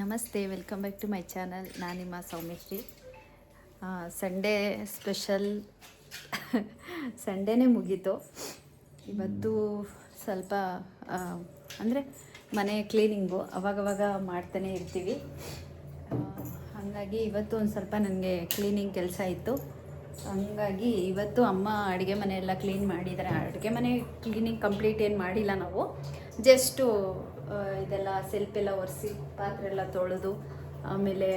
ನಮಸ್ತೆ welcome back to my channel ನಾನು ನಿಮ್ಮ ಸೌಮ್ಯಶ್ರೀ. ಸಂಡೇ ಸ್ಪೆಷಲ್ ಸಂಡೇನೇ ಮುಗೀತು. ಇವತ್ತು ಸ್ವಲ್ಪ ಅಂದರೆ ಮನೆ ಕ್ಲೀನಿಂಗು ಅವಾಗವಾಗ ಮಾಡ್ತಾನೆ ಇರ್ತೀವಿ. ಹಾಗಾಗಿ ಇವತ್ತು ಒಂದು ಸ್ವಲ್ಪ ನನಗೆ ಕ್ಲೀನಿಂಗ್ ಕೆಲಸ ಇತ್ತು. ಹಂಗಾಗಿ ಇವತ್ತು ಅಮ್ಮ ಅಡುಗೆ ಮನೆ ಎಲ್ಲ ಕ್ಲೀನ್ ಮಾಡಿದ್ದಾರೆ ಅಡುಗೆ ಮನೆ ಕ್ಲೀನಿಂಗ್ ಕಂಪ್ಲೀಟ್ ಏನು ಮಾಡಿಲ್ಲ ನಾವು. ಜಸ್ಟು ಇದೆಲ್ಲ ಸೆಲ್ಪ್ ಎಲ್ಲ ಒರೆಸಿ ಪಾತ್ರೆ ಎಲ್ಲ ತೊಳೆದು, ಆಮೇಲೆ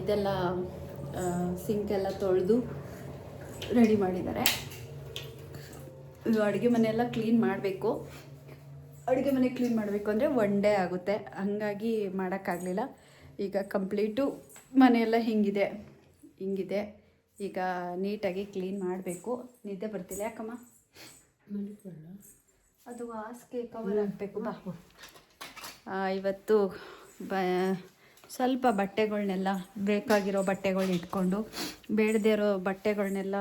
ಇದೆಲ್ಲ ಸಿಂಕ್ ಎಲ್ಲ ತೊಳೆದು ರೆಡಿ ಮಾಡಿದ್ದಾರೆ. ಇದು ಅಡುಗೆ ಮನೆಯೆಲ್ಲ ಕ್ಲೀನ್ ಮಾಡಬೇಕು. ಅಡುಗೆ ಮನೆ ಕ್ಲೀನ್ ಮಾಡಬೇಕು ಅಂದರೆ ಒನ್ ಡೇ ಆಗುತ್ತೆ. ಹಂಗಾಗಿ ಮಾಡೋಕ್ಕಾಗಲಿಲ್ಲ. ಈಗ ಕಂಪ್ಲೀಟು ಮನೆಯೆಲ್ಲ ಹಿಂಗಿದೆ. ಹಿಂಗಿದೆ. ಈಗ ನೀಟಾಗಿ ಕ್ಲೀನ್ ಮಾಡಬೇಕು. ನಿದ್ದೆ ಬರ್ತಿಲ್ಲ ಯಾಕಮ್ಮ? ಅದು ಹಾಸಿಗೆ ಕವರ್ ಆಗಬೇಕು. ಬಾ. ಇವತ್ತು ಬ ಸ್ವಲ್ಪ ಬಟ್ಟೆಗಳನ್ನೆಲ್ಲ ಬೇಕಾಗಿರೋ ಬಟ್ಟೆಗಳ್ನ ಇಟ್ಕೊಂಡು ಬೇಡದೇ ಇರೋ ಬಟ್ಟೆಗಳನ್ನೆಲ್ಲ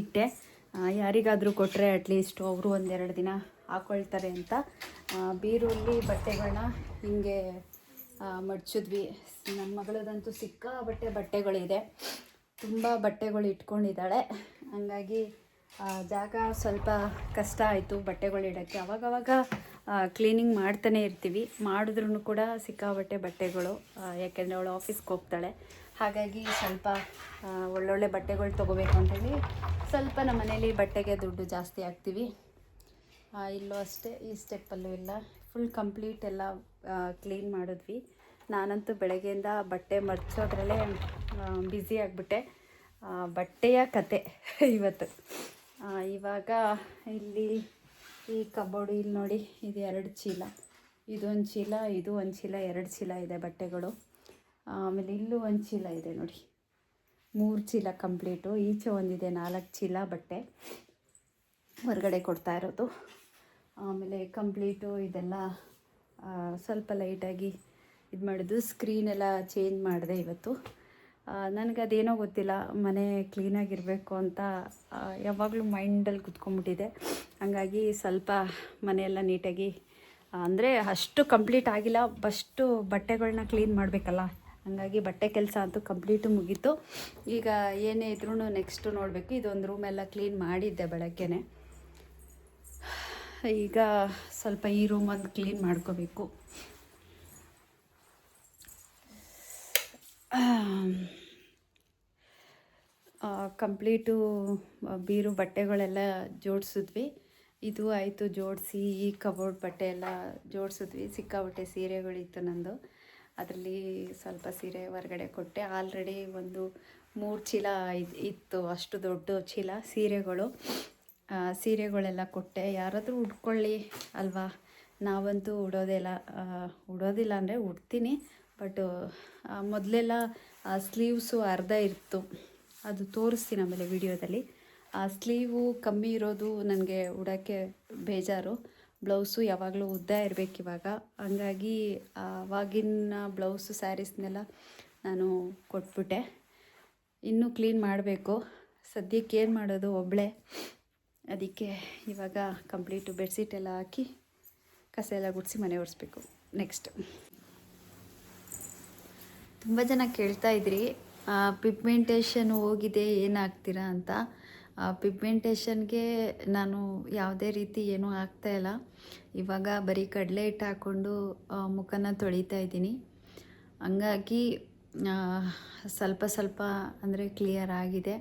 ಇಟ್ಟೆ. ಯಾರಿಗಾದರೂ ಕೊಟ್ಟರೆ ಅಟ್ಲೀಸ್ಟ್ ಅವರು ಒಂದೆರಡು ದಿನ ಹಾಕ್ಕೊಳ್ತಾರೆ ಅಂತ. ಬೀರುಳ್ಳಿ ಬೀರುಲ್ಲಿ ಬಟ್ಟೆಗಳನ್ನ ಹಿಂಗೆ ಮಡ್ಚಿದ್ವಿ. ನನ್ನ ಮಗಳದಂತೂ ಸಿಕ್ಕಾಬಟ್ಟೆ ಬಟ್ಟೆಗಳಿದೆ. ತುಂಬ ಬಟ್ಟೆಗಳು ಇಟ್ಕೊಂಡಿದ್ದಾಳೆ ಹಂಗಾಗಿ ಜಾಗ ಸ್ವಲ್ಪ ಕಷ್ಟ ಆಯಿತು ಬಟ್ಟೆಗಳು ಇಡೋಕ್ಕೆ. ಅವಾಗವಾಗ ಕ್ಲೀನಿಂಗ್ ಮಾಡ್ತಾನೆ ಇರ್ತೀವಿ. ಮಾಡಿದ್ರೂ ಕೂಡ ಸಿಕ್ಕಾಬಟ್ಟೆ ಬಟ್ಟೆಗಳು ಯಾಕೆಂದರೆ ಅವಳು ಆಫೀಸ್ಗೆ ಹೋಗ್ತಾಳೆ. ಹಾಗಾಗಿ ಸ್ವಲ್ಪ ಒಳ್ಳೊಳ್ಳೆ ಬಟ್ಟೆಗಳು ತೊಗೋಬೇಕು ಅಂತೇಳಿ ಸ್ವಲ್ಪ ನಮ್ಮ ಮನೇಲಿ ಬಟ್ಟೆಗೆ ದುಡ್ಡು ಜಾಸ್ತಿ ಹಾಕ್ತೀವಿ. ಇಲ್ಲೂ ಅಷ್ಟೇ, ಈ ಸ್ಟೆಪ್ಪಲ್ಲೂ ಇಲ್ಲ. ಫುಲ್ ಕಂಪ್ಲೀಟ್ ಎಲ್ಲ ಕ್ಲೀನ್ ಮಾಡಿದ್ವಿ. ನಾನಂತೂ ಬೆಳಗ್ಗೆಯಿಂದ ಬಟ್ಟೆ ಮರ್ಚೋದ್ರಲ್ಲೇ ಬ್ಯುಸಿ ಆಗಿಬಿಟ್ಟೆ. ಬಟ್ಟೆಯ ಕತೆ ಇವತ್ತು. ಇವಾಗ ಇಲ್ಲಿ ಈ ಕಬೋರ್ಡು ಇಲ್ಲಿ ನೋಡಿ, ಇದು ಎರಡು ಚೀಲ. ಇದೊಂದು ಚೀಲ, ಇದು ಒಂದು ಚೀಲ, ಎರಡು ಚೀಲ ಇದೆ ಬಟ್ಟೆಗಳು. ಆಮೇಲೆ ಇಲ್ಲೂ ಒಂದು ಚೀಲ ಇದೆ ನೋಡಿ. ಮೂರು ಚೀಲ ಕಂಪ್ಲೀಟು. ಈಚೆ ಒಂದಿದೆ ನಾಲ್ಕು ಚೀಲ ಬಟ್ಟೆ ಹೊರಗಡೆ ಕೊಡ್ತಾ ಇರೋದು. ಆಮೇಲೆ ಕಂಪ್ಲೀಟು ಇದೆಲ್ಲ ಸ್ವಲ್ಪ ಲೈಟಾಗಿ ಇದು ಮಾಡಿದ್ದು. ಸ್ಕ್ರೀನ್ ಎಲ್ಲ ಚೇಂಜ್ ಮಾಡಿದೆ ಇವತ್ತು. ನನಗೆ ಅದೇನೋ ಗೊತ್ತಿಲ್ಲ, ಮನೆ ಕ್ಲೀನಾಗಿರಬೇಕು ಅಂತ ಯಾವಾಗಲೂ ಮೈಂಡಲ್ಲಿ ಕುತ್ಕೊಂಡ್ಬಿಟ್ಟಿದೆ. ಹಾಗಾಗಿ ಸ್ವಲ್ಪ ಮನೆಯೆಲ್ಲ ನೀಟಾಗಿ ಅಂದರೆ ಅಷ್ಟು ಕಂಪ್ಲೀಟ್ ಆಗಿಲ್ಲ ಫಸ್ಟು ಬಟ್ಟೆಗಳನ್ನ ಕ್ಲೀನ್ ಮಾಡಬೇಕಲ್ಲ. ಹಂಗಾಗಿ ಬಟ್ಟೆ ಕೆಲಸ ಅಂತೂ ಕಂಪ್ಲೀಟು ಮುಗೀತು. ಈಗ ಏನೇ ಇದ್ರೂ ನೆಕ್ಸ್ಟು ನೋಡಬೇಕು, ಇದೊಂದು ರೂಮೆಲ್ಲ ಕ್ಲೀನ್ ಮಾಡಿದ್ದೆ ಬೆಳಗ್ಗೆನೆ. ಈಗ ಸ್ವಲ್ಪ ಈ ರೂಮ್ ಒಂದು ಕ್ಲೀನ್ ಮಾಡ್ಕೋಬೇಕು. ಕಂಪ್ಲೀಟು ಬೀರು ಬಟ್ಟೆಗಳೆಲ್ಲ ಜೋಡಿಸಿದ್ವಿ. ಇದು ಆಯಿತು ಜೋಡಿಸಿ, ಈ ಕಬೋರ್ಡ್ ಬಟ್ಟೆ ಎಲ್ಲ ಜೋಡಿಸಿದ್ವಿ. ಸಿಕ್ಕಾಬಟ್ಟೆ ಸೀರೆಗಳಿತ್ತು ನಂದು. ಅದರಲ್ಲಿ ಸ್ವಲ್ಪ ಸೀರೆ ಹೊರಗಡೆ ಕೊಟ್ಟೆ. ಆಲ್ರೆಡಿ ಒಂದು ಮೂರು ಚೀಲ ಇತ್ತು, ಅಷ್ಟು ದೊಡ್ಡ ಚೀಲ, ಸೀರೆಗಳು. ಸೀರೆಗಳೆಲ್ಲ ಕೊಟ್ಟೆ. ಯಾರಾದರೂ ಉಟ್ಕೊಳ್ಳಿ ಅಲ್ವಾ? ನಾವಂತೂ ಉಡೋದಿಲ್ಲ ಉಡೋದಿಲ್ಲ ಅಂದರೆ ಉಡ್ತೀನಿ. ಬಟ್ ಮೊದಲೆಲ್ಲ ಸ್ಲೀವ್ಸು ಅರ್ಧ ಇತ್ತು ಅದು ತೋರಿಸ್ತೀನಿ ಆಮೇಲೆ ವಿಡಿಯೋದಲ್ಲಿ. ಆ ಸ್ಲೀವು ಕಮ್ಮಿ ಇರೋದು ನನಗೆ ಉಡೋಕ್ಕೆ ಬೇಜಾರು. ಬ್ಲೌಸು ಯಾವಾಗಲೂ ಉದ್ದ ಇರಬೇಕು ಇವಾಗ. ಹಂಗಾಗಿ ಆವಾಗಿನ ಬ್ಲೌಸು ಸ್ಯಾರೀಸ್ನೆಲ್ಲ ನಾನು ಕೊಟ್ಬಿಟ್ಟೆ. ಇನ್ನೂ ಕ್ಲೀನ್ ಮಾಡಬೇಕು. ಸದ್ಯಕ್ಕೆ ಏನು ಮಾಡೋದು? ಒಬ್ಬಳೇ ಅದಕ್ಕೆ ಇವಾಗ ಕಂಪ್ಲೀಟು ಬೆಡ್ಶೀಟ್ ಎಲ್ಲ ಹಾಕಿ, ಕಸ ಎಲ್ಲ ಗುಡಿಸಿ ಮನೆ ಒರೆಸ್ಬೇಕು. ನೆಕ್ಸ್ಟ್ ತುಂಬ ಜನ ಕೇಳ್ತಾ ಇದ್ರಿ ಪಿಗ್ಮೆಂಟೇಷನ್ ಹೋಗಿದೆ, ಏನಾಗ್ತೀರಾ ಅಂತ. ಪಿಗ್ಮೆಂಟೇಷನ್ಗೆ ನಾನು ಯಾವುದೇ ರೀತಿ ಏನೂ ಆಗ್ತಾ ಇಲ್ಲ. ಇವಾಗ ಬರೀ ಕಡಲೆ ಹಿಟ್ಟು ಹಾಕ್ಕೊಂಡು ಮುಖನ ತೊಳಿತಾ ಇದ್ದೀನಿ. ಹಂಗಾಗಿ ಸ್ವಲ್ಪ ಸ್ವಲ್ಪ ಅಂದರೆ ಕ್ಲಿಯರ್ ಆಗಿದೆ.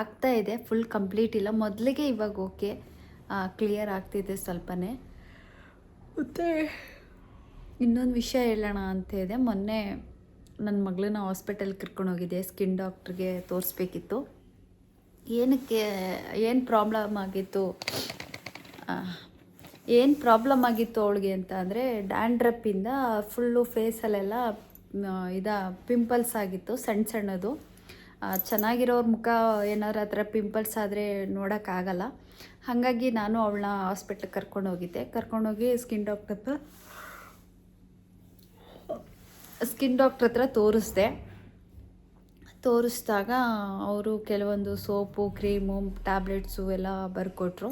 ಆಗ್ತಾ ಇದೆ ಫುಲ್ ಕಂಪ್ಲೀಟ್ ಇಲ್ಲ. ಮೊದಲಿಗೆ ಇವಾಗ ಓಕೆ ಕ್ಲಿಯರ್ ಆಗ್ತಿದೆ ಸ್ವಲ್ಪನೇ. ಮತ್ತು ಇನ್ನೊಂದು ವಿಷಯ ಹೇಳೋಣ ಅಂತ ಇದೆ. ಮೊನ್ನೆ ನನ್ನ ಮಗಳನ್ನ ಹಾಸ್ಪಿಟಲ್ಗೆ ಕರ್ಕೊಂಡು ಹೋಗಿದ್ದೆ. ಸ್ಕಿನ್ ಡಾಕ್ಟ್ರಿಗೆ ತೋರಿಸ್ಬೇಕಿತ್ತು. ಏನಕ್ಕೆ, ಏನು ಪ್ರಾಬ್ಲಮ್ ಆಗಿತ್ತು? ಏನು ಪ್ರಾಬ್ಲಮ್ ಆಗಿತ್ತು ಅವಳಿಗೆ ಅಂತ ಅಂದರೆ ಡ್ಯಾಂಡ್ರಪ್ಪಿಂದ ಫುಲ್ಲು ಫೇಸಲ್ಲೆಲ್ಲ ಇದ ಪಿಂಪಲ್ಸ್ ಆಗಿತ್ತು ಸಣ್ಣ ಸಣ್ಣದು. ಚೆನ್ನಾಗಿರೋರ ಮುಖ ಏನಾರ ಹತ್ರ ಪಿಂಪಲ್ಸ್ ಆದರೆ ನೋಡೋಕ್ಕಾಗಲ್ಲ ಹಾಗಾಗಿ ನಾನು ಅವಳನ್ನ ಹಾಸ್ಪಿಟ್ಲಿಗೆ ಕರ್ಕೊಂಡು ಹೋಗಿದ್ದೆ. ಕರ್ಕೊಂಡೋಗಿ ಸ್ಕಿನ್ ಡಾಕ್ಟರ್ ಸ್ಕಿನ್ ಡಾಕ್ಟ್ರ್ ಹತ್ರ ತೋರಿಸ್ದೆ. ತೋರಿಸಿದಾಗ ಅವರು ಕೆಲವೊಂದು ಸೋಪು, ಕ್ರೀಮು, ಟ್ಯಾಬ್ಲೆಟ್ಸು ಎಲ್ಲ ಬರ್ಕೊಟ್ರು.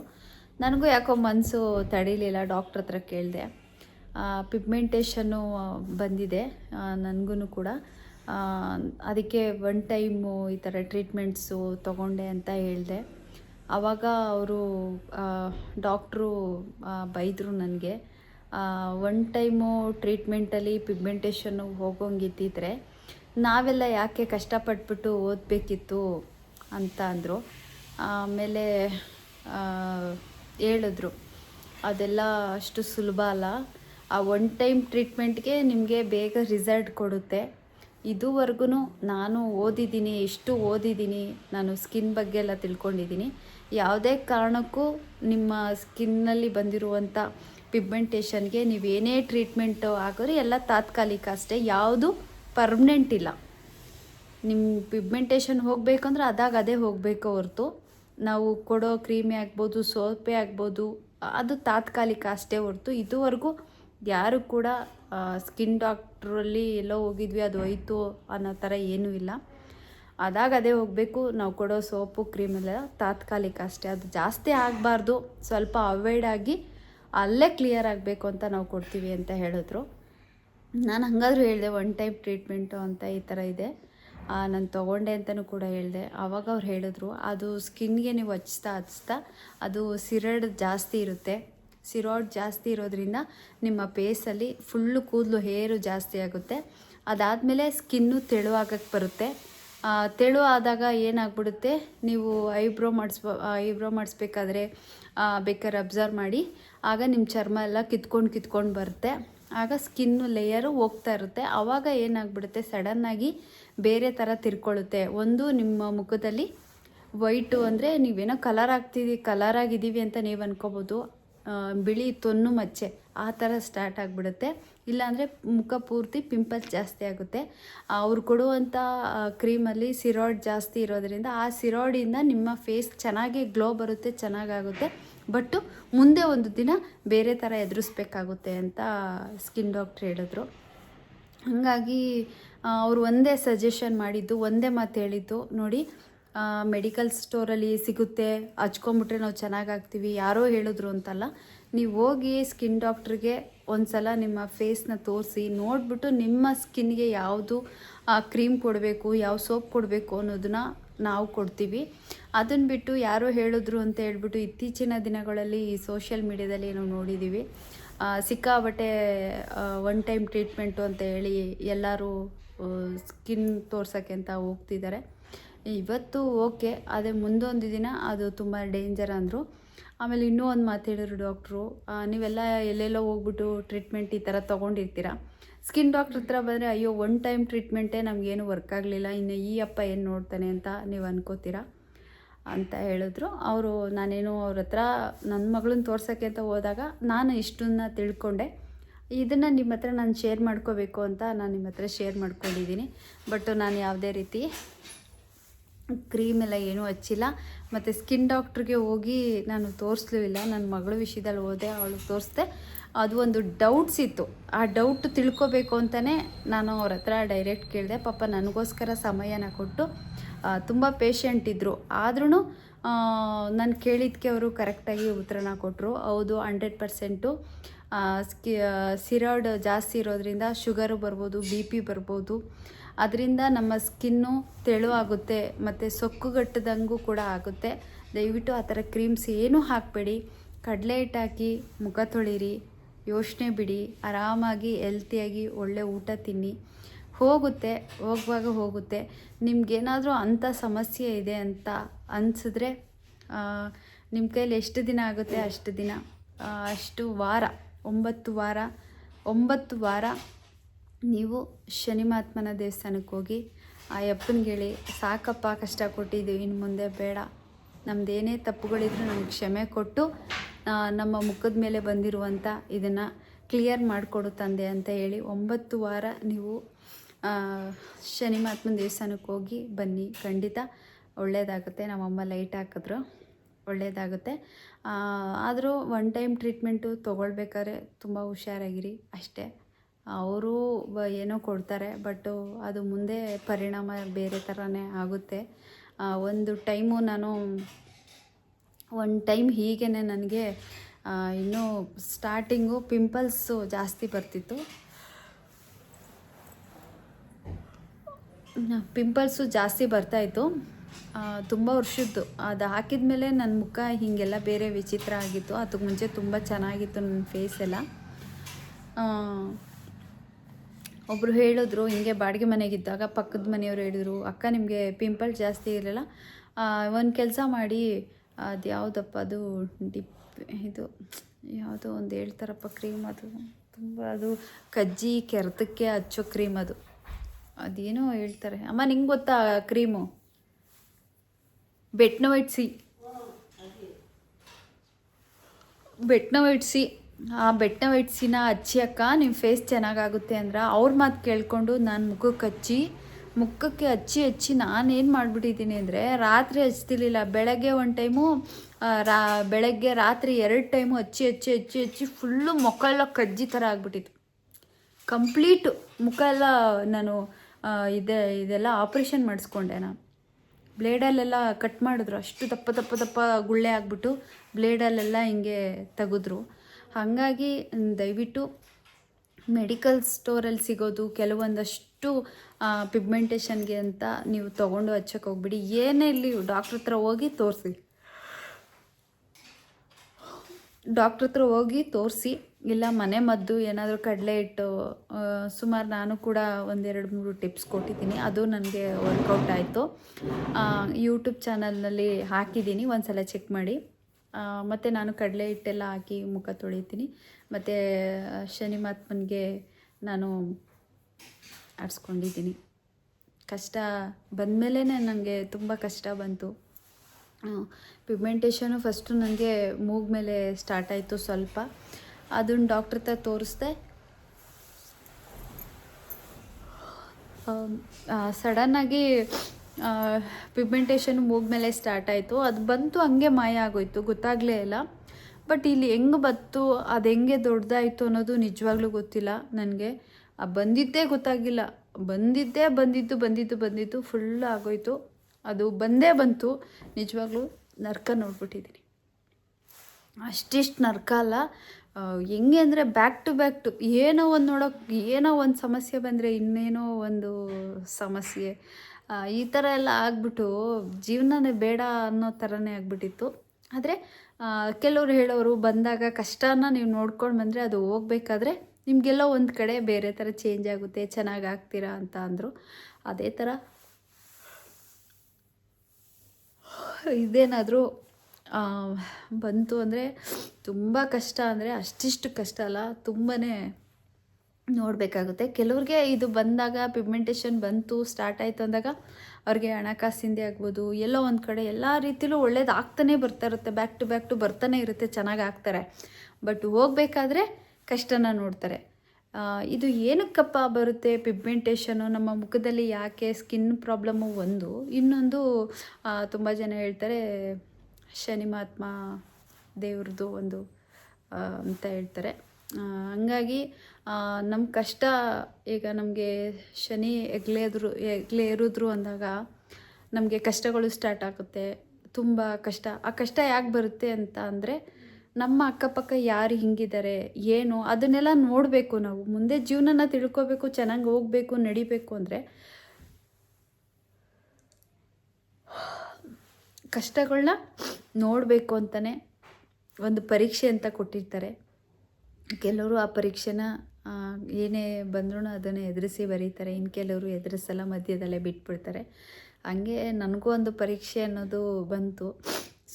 ನನಗೂ ಯಾಕೋ ಮನಸ್ಸು ತಡೀಲಿಲ್ಲ ಡಾಕ್ಟ್ರ್ ಹತ್ರ ಕೇಳಿದೆ. ಪಿಗ್ಮೆಂಟೇಷನ್ನು ಬಂದಿದೆ ನನಗೂ ಕೂಡ. ಅದಕ್ಕೆ ಒನ್ ಟೈಮು ಈ ಥರ ಟ್ರೀಟ್ಮೆಂಟ್ಸು ತೊಗೊಂಡೆ ಅಂತ ಹೇಳಿದೆ. ಆವಾಗ ಅವರು ಡಾಕ್ಟ್ರು ಬೈದರು ನನಗೆ. ಒನ್ ಟೈಮು ಟ್ರೀಟ್ಮೆಂಟಲ್ಲಿ ಪಿಗ್ಮೆಂಟೇಷನ್ನು ಹೋಗೋಂಗಿದ್ದಿದ್ರೆ ನಾವೆಲ್ಲ ಯಾಕೆ ಕಷ್ಟಪಟ್ಬಿಟ್ಟು ಓದಬೇಕಿತ್ತು ಅಂತ ಅಂದರು. ಆಮೇಲೆ ಹೇಳಿದ್ರು, ಅದೆಲ್ಲ ಅಷ್ಟು ಸುಲಭ ಅಲ್ಲ. ಆ ಒನ್ ಟೈಮ್ ಟ್ರೀಟ್ಮೆಂಟ್ಗೆ ನಿಮಗೆ ಬೇಗ ರಿಸಲ್ಟ್ ಕೊಡುತ್ತೆ. ಇದುವರೆಗೂ ನಾನು ಓದಿದ್ದೀನಿ ಎಷ್ಟು ಓದಿದ್ದೀನಿ, ನಾನು ಸ್ಕಿನ್ ಬಗ್ಗೆ ಎಲ್ಲ ತಿಳ್ಕೊಂಡಿದ್ದೀನಿ. ಯಾವುದೇ ಕಾರಣಕ್ಕೂ ನಿಮ್ಮ ಸ್ಕಿನ್ನಲ್ಲಿ ಬಂದಿರುವಂಥ ಪಿಗ್ಮೆಂಟೇಷನ್ಗೆ ನೀವೇನೇ ಟ್ರೀಟ್ಮೆಂಟು ಆಗೋರು ಎಲ್ಲ ತಾತ್ಕಾಲಿಕ ಅಷ್ಟೇ, ಯಾವುದು ಪರ್ಮನೆಂಟ್ ಇಲ್ಲ. ನಿಮ್ಮ ಪಿಗ್ಮೆಂಟೇಷನ್ ಹೋಗಬೇಕಂದ್ರೆ ಅದಾಗ ಅದೇ ಹೋಗಬೇಕು ಹೊರತು. ನಾವು ಕೊಡೋ ಕ್ರೀಮೇ ಆಗ್ಬೋದು, ಸೋಪೇ ಆಗ್ಬೋದು, ಅದು ತಾತ್ಕಾಲಿಕ ಅಷ್ಟೇ ಹೊರತು. ಇದುವರೆಗೂ ಯಾರು ಕೂಡ ಸ್ಕಿನ್ ಡಾಕ್ಟ್ರಲ್ಲಿ ಎಲ್ಲೋ ಹೋಗಿದ್ವಿ, ಅದು ಹೋಯ್ತು ಅನ್ನೋ ಥರ ಏನೂ ಇಲ್ಲ. ಅದಾಗ ಅದೇ ಹೋಗಬೇಕು, ನಾವು ಕೊಡೋ ಸೋಪು, ಕ್ರೀಮೆಲ್ಲ ತಾತ್ಕಾಲಿಕ ಅಷ್ಟೇ. ಅದು ಜಾಸ್ತಿ ಆಗಬಾರ್ದು. ಸ್ವಲ್ಪ ಅವಾಯ್ಡ್ ಆಗಿ ಅಲ್ಲೇ ಕ್ಲಿಯರ್ ಆಗಬೇಕು ಅಂತ ನಾವು ಕೊಡ್ತೀವಿ ಅಂತ ಹೇಳಿದ್ರು. ನಾನು ಹಂಗಾದ್ರೂ ಹೇಳಿದೆ ಒನ್ ಟೈಮ್ ಟ್ರೀಟ್ಮೆಂಟು ಅಂತ ಈ ಥರ ಇದೆ. ನಾನು ತೊಗೊಂಡೆ ಅಂತಲೂ ಕೂಡ ಹೇಳಿದೆ. ಆವಾಗ ಅವ್ರು ಹೇಳಿದ್ರು, ಅದು ಸ್ಕಿನ್ಗೆ ನೀವು ಹಚ್ತಾ ಹಚ್ತಾ ಅದು ಸಿರಡ್ ಜಾಸ್ತಿ ಇರುತ್ತೆ. ಸಿರಾಡ್ ಜಾಸ್ತಿ ಇರೋದ್ರಿಂದ ನಿಮ್ಮ ಪೇಸಲ್ಲಿ ಫುಲ್ಲು ಕೂದಲು ಹೇರು ಜಾಸ್ತಿ ಆಗುತ್ತೆ. ಅದಾದಮೇಲೆ ಸ್ಕಿನ್ನು ತೆಳುವಾಗಕ್ಕೆ ಬರುತ್ತೆ. ತೆಳು ಆದಾಗ ಏನಾಗ್ಬಿಡುತ್ತೆ? ನೀವು ಐಬ್ರೋ ಮಾಡಿಸ್ಬ ಐಬ್ರೋ ಮಾಡಿಸ್ಬೇಕಾದ್ರೆ ಬೇಕಾದ್ರೆ ಅಬ್ಸರ್ವ್ ಮಾಡಿ. ಆಗ ನಿಮ್ಮ ಚರ್ಮ ಎಲ್ಲ ಕಿತ್ಕೊಂಡು ಕಿತ್ಕೊಂಡು ಬರುತ್ತೆ. ಆಗ ಸ್ಕಿನ್ನು ಲೇಯರು ಹೋಗ್ತಾ ಇರುತ್ತೆ. ಆವಾಗ ಏನಾಗ್ಬಿಡುತ್ತೆ? ಸಡನ್ನಾಗಿ ಬೇರೆ ಥರ ತಿರ್ಕೊಳ್ಳುತ್ತೆ. ಒಂದು ನಿಮ್ಮ ಮುಖದಲ್ಲಿ ವೈಟು ಅಂದರೆ ನೀವೇನೋ ಕಲರ್ ಆಗ್ತಿದ್ದೀವಿ ಕಲರ್ ಆಗಿದ್ದೀವಿ ಅಂತ ನೀವು ಅನ್ಕೋಬೋದು. ಬಿಳಿ ತೊನ್ನು ಮಚ್ಚೆ ಆ ಥರ ಸ್ಟಾರ್ಟ್ ಆಗಿಬಿಡುತ್ತೆ. ಇಲ್ಲಾಂದರೆ ಮುಖ ಪೂರ್ತಿ ಪಿಂಪಲ್ಸ್ ಜಾಸ್ತಿ ಆಗುತ್ತೆ. ಅವ್ರು ಕೊಡುವಂಥ ಕ್ರೀಮಲ್ಲಿ ಸಿರಾಯ್ಡ್ ಜಾಸ್ತಿ ಇರೋದರಿಂದ ಆ ಸಿರಾಯ್ಡಿಂದ ನಿಮ್ಮ ಫೇಸ್ ಚೆನ್ನಾಗಿ ಗ್ಲೋ ಬರುತ್ತೆ, ಚೆನ್ನಾಗಾಗುತ್ತೆ. ಬಟ್ಟು ಮುಂದೆ ಒಂದು ದಿನ ಬೇರೆ ಥರ ಎದುರಿಸ್ಬೇಕಾಗುತ್ತೆ ಅಂತ ಸ್ಕಿನ್ ಡಾಕ್ಟ್ರ್ ಹೇಳಿದ್ರು. ಹಾಗಾಗಿ ಅವರು ಒಂದೇ ಸಜೆಷನ್ ಮಾಡಿದ್ದು, ಒಂದೇ ಮಾತು ಹೇಳಿದ್ದು ನೋಡಿ. ಮೆಡಿಕಲ್ ಸ್ಟೋರಲ್ಲಿ ಸಿಗುತ್ತೆ. ಹಚ್ಕೊಂಬಿಟ್ರೆ ನಾವು ಚೆನ್ನಾಗಾಗ್ತೀವಿ ಯಾರೋ ಹೇಳಿದ್ರು ಅಂತಲ್ಲ, ನೀವು ಹೋಗಿ ಸ್ಕಿನ್ ಡಾಕ್ಟ್ರಿಗೆ ಒಂದು ಸಲ ನಿಮ್ಮ ಫೇಸ್ನ ತೋರಿಸಿ, ನೋಡಿಬಿಟ್ಟು ನಿಮ್ಮ ಸ್ಕಿನ್ಗೆ ಯಾವುದು ಕ್ರೀಮ್ ಕೊಡಬೇಕು, ಯಾವ ಸೋಪ್ ಕೊಡಬೇಕು ಅನ್ನೋದನ್ನ ನಾವು ಕೊಡ್ತೀವಿ. ಅದನ್ನು ಬಿಟ್ಟು ಯಾರೋ ಹೇಳಿದ್ರು ಅಂತ ಹೇಳ್ಬಿಟ್ಟು ಇತ್ತೀಚಿನ ದಿನಗಳಲ್ಲಿ ಈ ಸೋಷಿಯಲ್ ಮೀಡ್ಯಾದಲ್ಲಿ ನಾವು ನೋಡಿದ್ದೀವಿ ಸಿಕ್ಕಾಬಟ್ಟೆ ಒನ್ ಟೈಮ್ ಟ್ರೀಟ್ಮೆಂಟು ಅಂತ ಹೇಳಿ ಎಲ್ಲರೂ ಸ್ಕಿನ್ ತೋರ್ಸೋಕ್ಕೆ ಅಂತ ಹೋಗ್ತಿದ್ದಾರೆ. ಇವತ್ತು ಓಕೆ ಅದೇ ಮುಂದೊಂದು ದಿನ ಅದು ತುಂಬ ಡೇಂಜರ್ ಅಂದರು. ಆಮೇಲೆ ಇನ್ನೂ ಒಂದು ಮಾತು ಹೇಳಿದ್ರು ಡಾಕ್ಟ್ರು ನೀವೆಲ್ಲ ಎಲ್ಲೆಲ್ಲೋ ಹೋಗ್ಬಿಟ್ಟು ಟ್ರೀಟ್ಮೆಂಟ್ ಈ ಥರ ತೊಗೊಂಡಿರ್ತೀರ? ಸ್ಕಿನ್ ಡಾಕ್ಟ್ರ್ ಹತ್ರ ಬಂದರೆ, ಅಯ್ಯೋ ಒನ್ ಟೈಮ್ ಟ್ರೀಟ್ಮೆಂಟೇ ನಮಗೇನು ವರ್ಕ್ ಆಗಲಿಲ್ಲ, ಇನ್ನು ಈ ಅಪ್ಪ ಏನು ನೋಡ್ತಾನೆ ಅಂತ ನೀವು ಅನ್ಕೋತೀರಾ? ಅಂತ ಹೇಳಿದ್ರು. ಅವರು, ನಾನೇನು ಅವ್ರ ಹತ್ರ ನನ್ನ ಮಗಳನ್ನ ತೋರ್ಸೋಕ್ಕೆ ಅಂತ ಹೋದಾಗ ನಾನು ಇಷ್ಟನ್ನ ತಿಳ್ಕೊಂಡೆ. ಇದನ್ನು ನಿಮ್ಮ ಹತ್ರ ನಾನು ಶೇರ್ ಮಾಡ್ಕೋಬೇಕು ಅಂತ ನಾನು ನಿಮ್ಮ ಹತ್ರ ಶೇರ್ ಮಾಡ್ಕೊಂಡಿದ್ದೀನಿ. ಬಟ್ ನಾನು ಯಾವುದೇ ರೀತಿ ಕ್ರೀಮ್ ಎಲ್ಲ ಏನೂ ಹಚ್ಚಿಲ್ಲ. ಮತ್ತು ಸ್ಕಿನ್ ಡಾಕ್ಟ್ರಿಗೆ ಹೋಗಿ ನಾನು ತೋರಿಸ್ಲೂ ಇಲ್ಲ. ನನ್ನ ಮಗಳ ವಿಷಯದಲ್ಲಿ ಹೋದೆ, ಅವಳು ತೋರಿಸ್ದೆ. ಅದು ಒಂದು ಡೌಟ್ಸ್ ಇತ್ತು ಆ ಡೌಟ್ ತಿಳ್ಕೊಬೇಕು ಅಂತಲೇ ನಾನು ಅವ್ರ ಹತ್ರ ಡೈರೆಕ್ಟ್ ಕೇಳಿದೆ. ಪಾಪ ನನಗೋಸ್ಕರ ಸಮಯನ ಕೊಟ್ಟು ತುಂಬ ಪೇಷಂಟ್ ಇದ್ದರು ಆದ್ರೂ ನಾನು ಕೇಳಿದ್ದಕ್ಕೆ ಅವರು ಕರೆಕ್ಟಾಗಿ ಉತ್ತರನ ಕೊಟ್ಟರು ಹೌದು ಹಂಡ್ರೆಡ್ ಪರ್ಸೆಂಟು ಸ್ಕಿ ಸಿರಾಯ್ಡ್ ಜಾಸ್ತಿ ಇರೋದ್ರಿಂದ ಶುಗರು ಬರ್ಬೋದು, ಬಿ ಪಿ ಬರ್ಬೋದು. ಅದರಿಂದ ನಮ್ಮ ಸ್ಕಿನ್ನು ತೆಳು ಆಗುತ್ತೆ, ಮತ್ತು ಸೊಕ್ಕುಗಟ್ಟದಂಗೂ ಕೂಡ ಆಗುತ್ತೆ. ದಯವಿಟ್ಟು ಆ ಥರ ಕ್ರೀಮ್ಸ್ ಏನೂ ಹಾಕಬೇಡಿ. ಕಡಲೆ ಹಿಟ್ಟಾಕಿ ಮುಖ ತೊಳಿರಿ, ಯೋಚನೆ ಬಿಡಿ, ಆರಾಮಾಗಿ, ಹೆಲ್ತಿಯಾಗಿ, ಒಳ್ಳೆ ಊಟ ತಿನ್ನಿ. ಹೋಗುತ್ತೆ, ಹೋಗುವಾಗ ಹೋಗುತ್ತೆ. ನಿಮಗೇನಾದರೂ ಅಂಥ ಸಮಸ್ಯೆ ಇದೆ ಅಂತ ಅನಿಸಿದ್ರೆ ನಿಮ್ಮ ಕೈಯಲ್ಲಿ ಎಷ್ಟು ದಿನ ಆಗುತ್ತೆ ಅಷ್ಟು ದಿನ? ಅಷ್ಟು ವಾರ, ಒಂಬತ್ತು ವಾರ ಒಂಬತ್ತು ವಾರ ನೀವು ಶನಿ ಮಹಾತ್ಮನ ದೇವಸ್ಥಾನಕ್ಕೆ ಹೋಗಿ ಆ ಯಪ್ಪನಿಗೆ ಹೇಳಿ ಸಾಕಪ್ಪ ಕಷ್ಟ ಕೊಟ್ಟಿದ್ದೀವಿ ಇನ್ನು ಮುಂದೆ ಬೇಡ. ನಮ್ಮದೇನೇ ತಪ್ಪುಗಳಿದ್ರು ನಮಗೆ ಕ್ಷಮೆ ಕೊಟ್ಟು ನಮ್ಮ ಮುಖದ ಮೇಲೆ ಬಂದಿರುವಂಥ ಇದನ್ನು ಕ್ಲಿಯರ್ ಮಾಡಿಕೊಡು ತಂದೆ ಅಂತ ಹೇಳಿ ಒಂಬತ್ತು ವಾರ ನೀವು ಶನಿ ಮಹಾತ್ಮನ ದೇವಸ್ಥಾನಕ್ಕೆ ಹೋಗಿ ಬನ್ನಿ. ಖಂಡಿತ ಒಳ್ಳೆಯದಾಗುತ್ತೆ ನಮ್ಮಮ್ಮ ಲೈಟ್ ಹಾಕಿದ್ರು ಒಳ್ಳೆಯದಾಗುತ್ತೆ ಆದರೂ ಒನ್ ಟೈಮ್ ಟ್ರೀಟ್ಮೆಂಟು ತೊಗೊಳ್ಬೇಕಾದ್ರೆ ತುಂಬ ಹುಷಾರಾಗಿರಿ. ಅಷ್ಟೇ. ಅವರು ಏನೋ ಕೊಡ್ತಾರೆ ಬಟ್ಟು ಅದು ಮುಂದೆ ಪರಿಣಾಮ ಬೇರೆ ಥರನೇ ಆಗುತ್ತೆ. ಒಂದು ಟೈಮು ನಾನು, ಒಂದು ಟೈಮ್ ಹೀಗೇ ನನಗೆ ಇನ್ನೂ ಸ್ಟಾರ್ಟಿಂಗು ಪಿಂಪಲ್ಸು ಜಾಸ್ತಿ ಬರ್ತಿತ್ತು. ಪಿಂಪಲ್ಸು ಜಾಸ್ತಿ ಬರ್ತಾಯಿತ್ತು ತುಂಬ ವರ್ಷದ್ದು. ಅದು ಹಾಕಿದ ಮೇಲೆ ನನ್ನ ಮುಖ ಹೀಗೆಲ್ಲ ಬೇರೆ ವಿಚಿತ್ರ ಆಗಿತ್ತು. ಅದಕ್ಕೆ ಮುಂಚೆ ತುಂಬ ಚೆನ್ನಾಗಿತ್ತು ನನ್ನ ಫೇಸ್ ಎಲ್ಲ. ಒಬ್ಬರು ಹೇಳಿದ್ರು, ಹಿಂಗೆ ಬಾಡಿಗೆ ಮನೆಗಿದ್ದಾಗ ಪಕ್ಕದ ಮನೆಯವರು ಹೇಳಿದರು, ಅಕ್ಕ ನಿಮಗೆ ಪಿಂಪಲ್ ಜಾಸ್ತಿ ಇರಲಿಲ್ಲ. ಒಂದು ಕೆಲಸ ಮಾಡಿ ಅದು ಯಾವುದಪ್ಪ ಅದು ಡಿಪ್, ಇದು ಯಾವುದೋ ಒಂದು ಹೇಳ್ತಾರಪ್ಪ ಕ್ರೀಮ್ ಅದು. ತುಂಬ ಅದು ಕಜ್ಜಿ ಕೆರೆತಕ್ಕೆ ಹಚ್ಚೋ ಕ್ರೀಮ್ ಅದು. ಅದೇನೋ ಹೇಳ್ತಾರೆ. ಅಮ್ಮ, ನಿಂಗೆ ಗೊತ್ತಾ cream Betno C. Betno C. ಆ ಬೆಟ್ಟ ವೈಟ್ಸಿನ ಹಚ್ಚಿ ಅಕ್ಕ ನಿಮ್ಮ ಫೇಸ್ ಚೆನ್ನಾಗಾಗುತ್ತೆ ಅಂದ್ರೆ ಅವ್ರ ಮಾತು ಕೇಳಿಕೊಂಡು ನಾನು ಮುಖಕ್ಕೆ ಹಚ್ಚಿ ಮುಖಕ್ಕೆ ಹಚ್ಚಿ ಹಚ್ಚಿ ನಾನೇನು ಮಾಡಿಬಿಟ್ಟಿದ್ದೀನಿ ಅಂದರೆ ರಾತ್ರಿ ಹಚ್ತಿರ್ಲಿಲ್ಲ. ಬೆಳಗ್ಗೆ ಒಂದು ಟೈಮು ರಾ, ಬೆಳಗ್ಗೆ ರಾತ್ರಿ ಎರಡು ಟೈಮು ಹಚ್ಚಿ ಹಚ್ಚಿ ಹಚ್ಚಿ ಹಚ್ಚಿ ಫುಲ್ಲು ಮುಖ ಎಲ್ಲ ಕಜ್ಜಿ ಥರ ಆಗ್ಬಿಟ್ಟಿತ್ತು. ಕಂಪ್ಲೀಟು ಮುಖ ಎಲ್ಲ ನಾನು ಇದೆ, ಇದೆಲ್ಲ ಆಪ್ರೇಷನ್ ಮಾಡಿಸ್ಕೊಂಡೆ ನಾನು. ಬ್ಲೇಡಲ್ಲೆಲ್ಲ ಕಟ್ ಮಾಡಿದ್ರು. ಅಷ್ಟು ದಪ್ಪ ದಪ್ಪ ದಪ್ಪ ಗುಳ್ಳೆ ಆಗಿಬಿಟ್ಟು ಬ್ಲೇಡಲ್ಲೆಲ್ಲ ಹಿಂಗೆ ತೆಗೆದ್ರು. ಹಾಗಾಗಿ ದಯವಿಟ್ಟು ಮೆಡಿಕಲ್ ಸ್ಟೋರಲ್ಲಿ ಸಿಗೋದು, ಕೆಲವೊಂದಷ್ಟು ಪಿಗ್ಮೆಂಟೇಷನ್ಗೆ ಅಂತ ನೀವು ತೊಗೊಂಡು ಹಚ್ಚಕ್ಕೆ ಹೋಗ್ಬಿಡಿ. ಏನೇ ಇಲ್ಲಿ ಡಾಕ್ಟ್ರ್ ಹತ್ರ ಹೋಗಿ ತೋರಿಸಿ. ಡಾಕ್ಟ್ರ್ ಹತ್ರ ಹೋಗಿ ತೋರಿಸಿ. ಇಲ್ಲ, ಮನೆ ಮದ್ದು ಏನಾದರೂ ಕಡಲೆ ಹಿಟ್ಟು ಸುಮಾರು ನಾನು ಕೂಡ ಒಂದೆರಡು ಮೂರು ಟಿಪ್ಸ್ ಕೊಟ್ಟಿದ್ದೀನಿ. ಅದು ನನಗೆ ವರ್ಕೌಟ್ ಆಯಿತು. ಯೂಟ್ಯೂಬ್ ಚಾನಲ್ನಲ್ಲಿ ಹಾಕಿದ್ದೀನಿ. ಒಂದು ಸಲ ಚೆಕ್ ಮಾಡಿ. ಮತ್ತು ನಾನು ಕಡಲೆ ಹಿಟ್ಟೆಲ್ಲ ಹಾಕಿ ಮುಖ ತೊಳಿತೀನಿ. ಮತ್ತು ಶನಿ ಮಹಾತ್ಮನಿಗೆ ನಾನು ಆಡಿಸ್ಕೊಂಡಿದ್ದೀನಿ. ಕಷ್ಟ ಬಂದಮೇಲೆ ನನಗೆ ತುಂಬ ಕಷ್ಟ ಬಂತು. ಪಿಗ್ಮೆಂಟೇಷನು ಫಸ್ಟು ನನಗೆ ಮೂಗ್ ಮೇಲೆ ಸ್ಟಾರ್ಟ್ ಆಯಿತು ಸ್ವಲ್ಪ. ಅದನ್ನು ಡಾಕ್ಟ್ರ್ ಹತ್ರ ತೋರಿಸ್ದೆ. ಸಡನ್ನಾಗಿ ಪಿಗ್ಮೆಂಟೇಷನ್ ಮೂಗ್ ಮೇಲೆ ಸ್ಟಾರ್ಟ್ ಆಯಿತು. ಅದು ಬಂತು ಹಂಗೆ ಮಾಯ ಆಗೋಯ್ತು, ಗೊತ್ತಾಗಲೇ ಇಲ್ಲ. ಬಟ್ ಇಲ್ಲಿ ಹೆಂಗೆ ಬತ್ತು ಅದು ಹೆಂಗೆ ದೊಡ್ಡದಾಯಿತು ಅನ್ನೋದು ನಿಜವಾಗ್ಲೂ ಗೊತ್ತಿಲ್ಲ ನನಗೆ. ಬಂದಿದ್ದೇ ಗೊತ್ತಾಗಿಲ್ಲ. ಬಂದಿದ್ದೇ ಬಂದಿದ್ದು ಬಂದಿದ್ದು ಬಂದಿದ್ದು ಫುಲ್ ಆಗೋಯ್ತು. ಅದು ಬಂದೇ ಬಂತು. ನಿಜವಾಗ್ಲೂ ನರ್ಕ ನೋಡ್ಬಿಟ್ಟಿದ್ದೀನಿ ಅಷ್ಟಿಷ್ಟು ನರ್ಕ ಅಲ್ಲ. ಹೆಂಗೆ ಅಂದರೆ ಬ್ಯಾಕ್ ಟು ಬ್ಯಾಕ್ ಟು ಏನೋ ಒಂದು ನೋಡೋಕೆ, ಏನೋ ಒಂದು ಸಮಸ್ಯೆ ಬಂದರೆ ಇನ್ನೇನೋ ಒಂದು ಸಮಸ್ಯೆ. ಈ ಥರ ಎಲ್ಲ ಆಗ್ಬಿಟ್ಟು ಜೀವನನೇ ಬೇಡ ಅನ್ನೋ ಥರನೇ ಆಗ್ಬಿಟ್ಟಿತ್ತು. ಆದರೆ ಕೆಲವರು ಹೇಳೋರು ಬಂದಾಗ ಕಷ್ಟನ ನೀವು ನೋಡ್ಕೊಂಡು ಬಂದರೆ ಅದು ಹೋಗ್ಬೇಕಾದ್ರೆ ನಿಮಗೆಲ್ಲ ಒಂದು ಕಡೆ ಬೇರೆ ಥರ ಚೇಂಜ್ ಆಗುತ್ತೆ, ಚೆನ್ನಾಗಿ ಆಗ್ತೀರಾ ಅಂತ ಅಂದರು. ಅದೇ ಥರ ಇದೇನಾದರೂ ಬಂತು ಅಂದರೆ ತುಂಬ ಕಷ್ಟ ಅಂದರೆ ಅಷ್ಟಿಷ್ಟು ಕಷ್ಟ ಅಲ್ಲ ತುಂಬಾ ನೋಡಬೇಕಾಗುತ್ತೆ. ಕೆಲವ್ರಿಗೆ ಇದು ಬಂದಾಗ ಪಿಗ್ಮೆಂಟೇಷನ್ ಬಂತು ಸ್ಟಾರ್ಟ್ ಆಯಿತು ಅಂದಾಗ ಅವ್ರಿಗೆ ಹಣಕಾಸಿಂದೆ ಆಗ್ಬೋದು, ಎಲ್ಲೋ ಒಂದು ಕಡೆ ಎಲ್ಲ ರೀತಿಲೂ ಒಳ್ಳೇದು ಆಗ್ತಾನೆ ಬರ್ತಾ ಇರುತ್ತೆ. ಬ್ಯಾಕ್ ಟು ಬ್ಯಾಕ್ ಟು ಬರ್ತಾನೆ ಇರುತ್ತೆ, ಚೆನ್ನಾಗಿ ಆಗ್ತಾರೆ. ಬಟ್ ಹೋಗಬೇಕಾದ್ರೆ ಕಷ್ಟನ ನೋಡ್ತಾರೆ. ಇದು ಏನಕ್ಕಪ್ಪ ಬರುತ್ತೆ ಪಿಗ್ಮೆಂಟೇಷನು ನಮ್ಮ ಮುಖದಲ್ಲಿ ಯಾಕೆ ಸ್ಕಿನ್ ಪ್ರಾಬ್ಲಮ್ಮು ಒಂದು? ಇನ್ನೊಂದು ತುಂಬ ಜನ ಹೇಳ್ತಾರೆ, ಶನಿ ಮಹಾತ್ಮ ದೇವ್ರದ್ದು ಒಂದು ಅಂತ ಹೇಳ್ತಾರೆ. ಹಂಗಾಗಿ ನಮ್ಮ ಕಷ್ಟ ಈಗ ನಮಗೆ ಶನಿ ಎಗ್ಲೇದ್ರು ಎಗ್ಲೇ ಇರಿದ್ರು ಅಂದಾಗ ನಮಗೆ ಕಷ್ಟಗಳು ಸ್ಟಾರ್ಟ್ ಆಗುತ್ತೆ. ತುಂಬ ಕಷ್ಟ. ಆ ಕಷ್ಟ ಯಾಕೆ ಬರುತ್ತೆ ಅಂತ ಅಂದರೆ ನಮ್ಮ ಅಕ್ಕಪಕ್ಕ ಯಾರು ಹಿಂಗಿದ್ದಾರೆ ಏನು ಅದನ್ನೆಲ್ಲ ನೋಡಬೇಕು ನಾವು. ಮುಂದೆ ಜೀವನನ ತಿಳ್ಕೋಬೇಕು, ಚೆನ್ನಾಗಿ ಹೋಗಬೇಕು, ನಡಿಬೇಕು ಅಂದರೆ ಕಷ್ಟಗಳನ್ನ ನೋಡಬೇಕು ಅಂತಲೇ ಒಂದು ಪರೀಕ್ಷೆ ಅಂತ ಕೊಟ್ಟಿರ್ತಾರೆ. ಕೆಲವರು ಆ ಪರೀಕ್ಷೆನ ಏನೇ ಬಂದ್ರೂ ಅದನ್ನು ಎದುರಿಸಿ ಬರೀತಾರೆ. ಇನ್ನು ಕೆಲವರು ಎದುರಿಸಲ್ಲ, ಮಧ್ಯದಲ್ಲೇ ಬಿಟ್ಬಿಡ್ತಾರೆ. ಹಂಗೆ ನನಗೂ ಒಂದು ಪರೀಕ್ಷೆ ಅನ್ನೋದು ಬಂತು.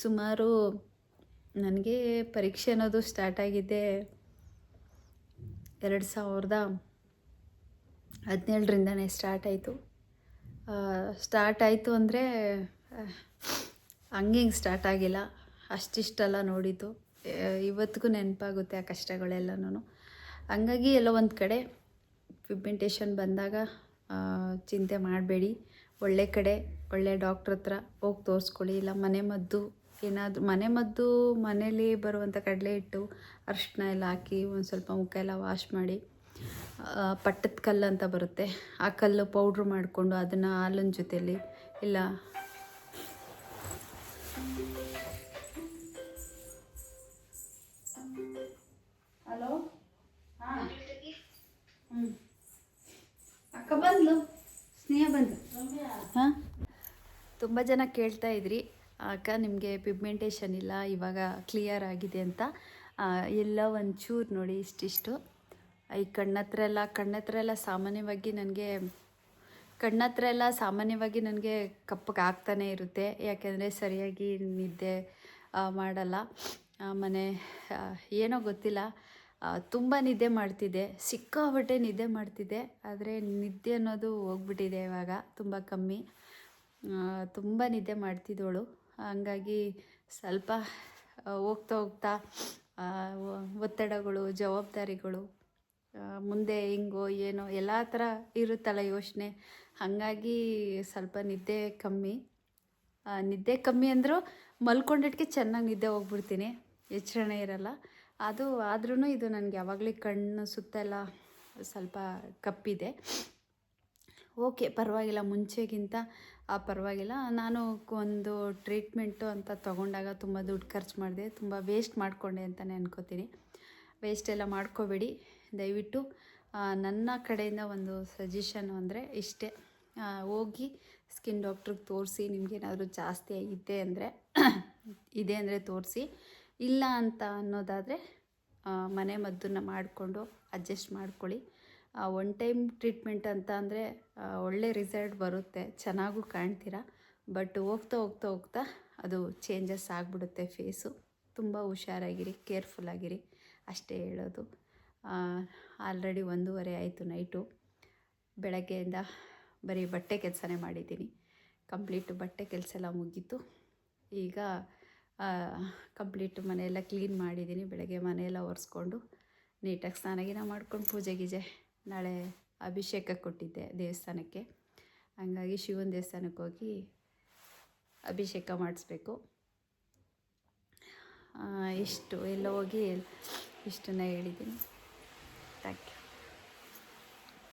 ಸುಮಾರು ನನಗೆ ಪರೀಕ್ಷೆ ಅನ್ನೋದು ಸ್ಟಾರ್ಟ್ ಆಗಿದ್ದೆ ಎರಡು ಸಾವಿರದ ಹದಿನೇಳರಿಂದನೇ ಸ್ಟಾರ್ಟ್ ಆಯಿತು. ಸ್ಟಾರ್ಟ್ ಆಯಿತು ಅಂದರೆ ಹಂಗೆ ಹಿಂಗೆ ಸ್ಟಾರ್ಟ್ ಆಗಿಲ್ಲ. ಅಷ್ಟಿಷ್ಟೆಲ್ಲ ನೋಡಿದ್ದು. ಇವತ್ತಿಗೂ ನೆನಪಾಗುತ್ತೆ ಆ ಕಷ್ಟಗಳೆಲ್ಲನೂ ಹಂಗಾಗಿ ಎಲ್ಲ ಒಂದು ಕಡೆ ಪಿಗ್ಮೆಂಟೇಷನ್ ಬಂದಾಗ ಚಿಂತೆ ಮಾಡಬೇಡಿ. ಒಳ್ಳೆ ಕಡೆ, ಒಳ್ಳೆ ಡಾಕ್ಟ್ರ್ ಹತ್ರ ಹೋಗಿ ತೋರಿಸ್ಕೊಳ್ಳಿ. ಇಲ್ಲ ಮನೆ ಮದ್ದು ಏನಾದರೂ, ಮನೆ ಮದ್ದು ಮನೇಲಿ ಬರುವಂಥ ಕಡಲೆ ಹಿಟ್ಟು ಅರಿಶಿನ ಎಲ್ಲ ಹಾಕಿ ಒಂದು ಸ್ವಲ್ಪ ಮುಖ ಎಲ್ಲ ವಾಶ್ ಮಾಡಿ ಪಟ್ಟದ ಕಲ್ಲು ಅಂತ ಬರುತ್ತೆ. ಆ ಕಲ್ಲು ಪೌಡ್ರ್ ಮಾಡಿಕೊಂಡು ಅದನ್ನು ಹಾಲಿನ ಜೊತೆಯಲ್ಲಿ ಇಲ್ಲ ಅಕ್ಕ ಬಂದ್ಲು? ಸ್ನೇಹ ಹಾ? ತುಂಬ ಜನ ಕೇಳ್ತಾ ಇದ್ರಿ. ಅಕ್ಕ ನಿಮಗೆ ಪಿಗ್ಮೆಂಟೇಷನ್ ಇಲ್ಲ ಇವಾಗ ಕ್ಲಿಯರ್ ಆಗಿದೆ ಅಂತ. ಎಲ್ಲ ಒಂಚೂರು ನೋಡಿ ಇಷ್ಟಿಷ್ಟು. ಈ ಕಣ್ಣತ್ರ ಎಲ್ಲ ಕಣ್ಣತ್ರ ಎಲ್ಲ ಸಾಮಾನ್ಯವಾಗಿ ನನಗೆ ಕಣ್ಣತ್ರ ಎಲ್ಲ ಸಾಮಾನ್ಯವಾಗಿ ನನಗೆ ಕಪ್ಪಗೆ ಆಗ್ತಾನೆ ಇರುತ್ತೆ. ಯಾಕೆಂದರೆ ಸರಿಯಾಗಿ ನಿದ್ದೆ ಮಾಡಲ್ಲ. ಮನೆ ಏನೋ ಗೊತ್ತಿಲ್ಲ. ತುಂಬ ನಿದ್ದೆ ಮಾಡ್ತಿದ್ದೆ. ಸಿಕ್ಕಾಬಟ್ಟೆ ನಿದ್ದೆ ಮಾಡ್ತಿದ್ದೆ. ಆದರೆ ನಿದ್ದೆ ಅನ್ನೋದು ಹೋಗ್ಬಿಟ್ಟಿದೆ ಇವಾಗ, ತುಂಬ ಕಮ್ಮಿ. ತುಂಬ ನಿದ್ದೆ ಮಾಡ್ತಿದ್ದವಳು ಹಂಗಾಗಿ ಸ್ವಲ್ಪ ಹೋಗ್ತಾ ಹೋಗ್ತಾ ಒತ್ತಡಗಳು, ಜವಾಬ್ದಾರಿಗಳು ಮುಂದೆ ಹೆಂಗೋ ಏನೋ ಎಲ್ಲ ಥರ ಇರುತ್ತಲ್ಲ ಯೋಚನೆ. ಹಾಗಾಗಿ ಸ್ವಲ್ಪ ನಿದ್ದೆ ಕಮ್ಮಿ. ನಿದ್ದೆ ಕಮ್ಮಿ ಅಂದರೂ ಮಲ್ಕೊಂಡಿದ್ದಕ್ಕೆ ಚೆನ್ನಾಗಿ ನಿದ್ದೆ ಹೋಗ್ಬಿಡ್ತೀನಿ. ಎಚ್ಚರಣೆ ಇರಲ್ಲ. ಅದು ಆದ್ರೂ ಇದು ನನಗೆ ಯಾವಾಗಲೂ ಕಣ್ಣು ಸುತ್ತೆಲ್ಲ ಸ್ವಲ್ಪ ಕಪ್ಪಿದೆ. ಓಕೆ, ಪರವಾಗಿಲ್ಲ, ಮುಂಚೆಗಿಂತ ಪರವಾಗಿಲ್ಲ. ನಾನು ಒಂದು ಟ್ರೀಟ್ಮೆಂಟು ಅಂತ ತೊಗೊಂಡಾಗ ತುಂಬ ದುಡ್ಡು ಖರ್ಚು ಮಾಡಿದೆ. ತುಂಬ ವೇಸ್ಟ್ ಮಾಡಿಕೊಂಡೆ ಅಂತಲೇ ಅನ್ಕೋತೀನಿ. ವೇಸ್ಟ್ ಎಲ್ಲ ಮಾಡ್ಕೋಬೇಡಿ. ದಯವಿಟ್ಟು ನನ್ನ ಕಡೆಯಿಂದ ಒಂದು ಸಜೆಷನ್ ಅಂದರೆ ಇಷ್ಟೇ. ಹೋಗಿ ಸ್ಕಿನ್ ಡಾಕ್ಟ್ರಿಗೆ ತೋರಿಸಿ, ನಿಮಗೇನಾದರೂ ಜಾಸ್ತಿ ಇದೆ ಅಂದರೆ ಇದೆ ಅಂದರೆ ತೋರಿಸಿ. ಇಲ್ಲ ಅಂತ ಅನ್ನೋದಾದರೆ ಮನೆ ಮದ್ದನ್ನು ಮಾಡಿಕೊಂಡು ಅಡ್ಜಸ್ಟ್ ಮಾಡ್ಕೊಳ್ಳಿ. ಒನ್ ಟೈಮ್ ಟ್ರೀಟ್ಮೆಂಟ್ ಅಂತ ಅಂದರೆ ಒಳ್ಳೆ ರಿಸಲ್ಟ್ ಬರುತ್ತೆ, ಚೆನ್ನಾಗೂ ಕಾಣ್ತೀರಾ. ಬಟ್ ಹೋಗ್ತಾ ಹೋಗ್ತಾ ಹೋಗ್ತಾ ಅದು ಚೇಂಜಸ್ ಆಗಿಬಿಡುತ್ತೆ ಫೇಸು ತುಂಬ ಹುಷಾರಾಗಿರಿ ಕೇರ್ಫುಲ್ ಆಗಿರಿ, ಅಷ್ಟೇ ಹೇಳೋದು. ಆಲ್ರೆಡಿ ಒಂದೂವರೆ ಆಯಿತು ನೈಟು ಬೆಳಗ್ಗೆಯಿಂದ ಬರೀ ಬಟ್ಟೆ ಕೆಲಸನೇ ಮಾಡಿದ್ದೀನಿ. ಕಂಪ್ಲೀಟ್ ಬಟ್ಟೆ ಕೆಲಸ ಎಲ್ಲ ಮುಗೀತು. ಈಗ ಕಂಪ್ಲೀಟ್ ಮನೆಯೆಲ್ಲ ಕ್ಲೀನ್ ಮಾಡಿದ್ದೀನಿ ಬೆಳಗ್ಗೆ ಮನೆಯೆಲ್ಲ ಒರೆಸ್ಕೊಂಡು ನೀಟಾಗಿ ಸ್ನಾನ ಗೀನ ಮಾಡ್ಕೊಂಡು ಪೂಜೆ ಗೀಜೆ ನಾಳೆ ಅಭಿಷೇಕ ಕೊಟ್ಟಿದ್ದೆ ದೇವಸ್ಥಾನಕ್ಕೆ. ಹಂಗಾಗಿ ಶಿವನ ದೇವಸ್ಥಾನಕ್ಕೆ ಹೋಗಿ ಅಭಿಷೇಕ ಮಾಡಿಸ್ಬೇಕು. ಇಷ್ಟು ಎಲ್ಲ ಹೋಗಿ ಇಷ್ಟನ್ನು ಹೇಳಿದ್ದೀನಿ ಥ್ಯಾಂಕ್ ಯು